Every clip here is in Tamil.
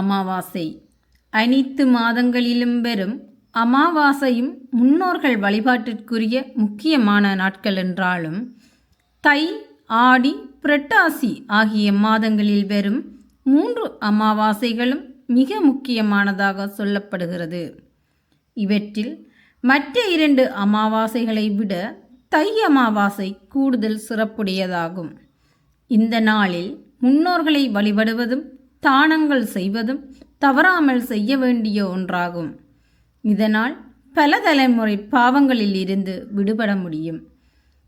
அமாவாசை. அனைத்து மாதங்களிலும் வரும் அமாவாசையும் முன்னோர்கள் வழிபாட்டிற்குரிய முக்கியமான நாட்கள் என்றாலும் தை ஆடி புரட்டாசி ஆகிய மாதங்களில் வரும் மூன்று அமாவாசைகளும் மிக முக்கியமானதாக சொல்லப்படுகிறது. இவற்றில் மற்ற இரண்டு அமாவாசைகளை விட தை அமாவாசை கூடுதல் சிறப்புடையதாகும். இந்த நாளில் முன்னோர்களை வழிபடுவதும் தானங்கள் செய்வதும் தவறாமல் செய்ய வேண்டிய ஒன்றாகும். இதனால் பல தலைமுறை பாவங்களில் இருந்து விடுபட முடியும்.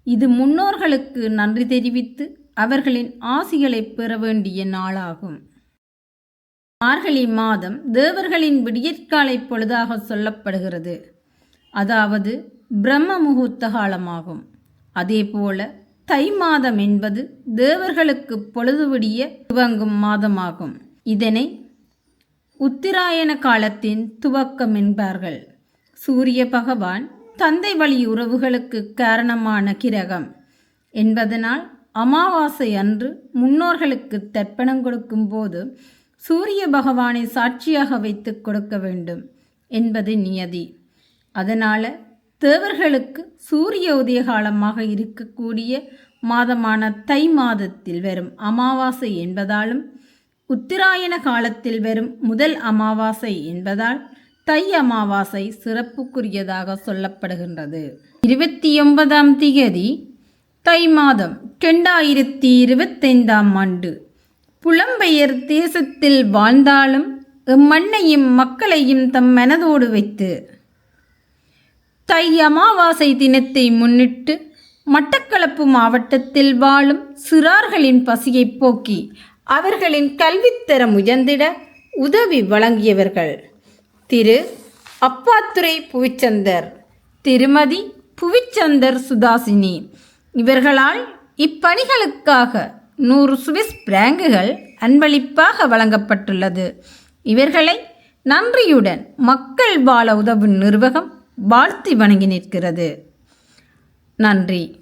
இது முன்னோர்களுக்கு நன்றி தெரிவித்து அவர்களின் ஆசிகளை பெற வேண்டிய நாளாகும். மார்கழி மாதம் தேவர்களின் விடியற்காலை பொழுதாக சொல்லப்படுகிறது. அதாவது பிரம்ம முகூர்த்த காலமாகும். அதேபோல தை மாதம் என்பது தேவர்களுக்கு பொழுது விடிய துவங்கும் மாதமாகும். இதனை உத்திராயண காலத்தின் துவக்கம் என்பார்கள். சூரிய பகவான் தந்தை வழி உறவுகளுக்கு காரணமான கிரகம் என்பதனால் அமாவாசை அன்று முன்னோர்களுக்கு தர்ப்பணம் கொடுக்கும் போது சூரிய பகவானை சாட்சியாக வைத்து கொடுக்க வேண்டும் என்பது நியதி. அதனால் தேவர்களுக்கு சூரிய உதய காலமாக இருக்கக்கூடிய மாதமான தை மாதத்தில் வரும் அமாவாசை என்பதாலும் உத்திராயண காலத்தில் வரும் முதல் அமாவாசை என்பதால் தை அமாவாசை சிறப்புக்குரியதாக சொல்லப்படுகின்றது. இருபத்தி ஒன்பதாம் திகதி தை மாதம் ரெண்டாயிரத்தி இருபத்தைந்தாம் ஆண்டு. புலம்பெயர் தேசத்தில் வாழ்ந்தாலும் எம்மண்ணையும் மக்களையும் தம் மனதோடு வைத்து தை அமாவாசை தினத்தை முன்னிட்டு மட்டக்களப்பு மாவட்டத்தில் வாழும் சிறார்களின் பசியை போக்கி அவர்களின் கல்வித்தரம் உயர்ந்திட உதவி வழங்கியவர்கள். திரு. அப்பாத்துரை புவிச்சந்தர் திருமதி புவிச்சந்தர் சுதாசினி. இவர்களால் இப்பணிகளுக்காக நூறு சுவிஸ் பிராங்குகள் அன்பளிப்பாக வழங்கப்பட்டுள்ளது. இவர்களை நன்றியுடன் மக்கள் வாழ உதவும் நிர்வாகம் வாழ்த்தி வணங்கி நிற்கிறது. நன்றி.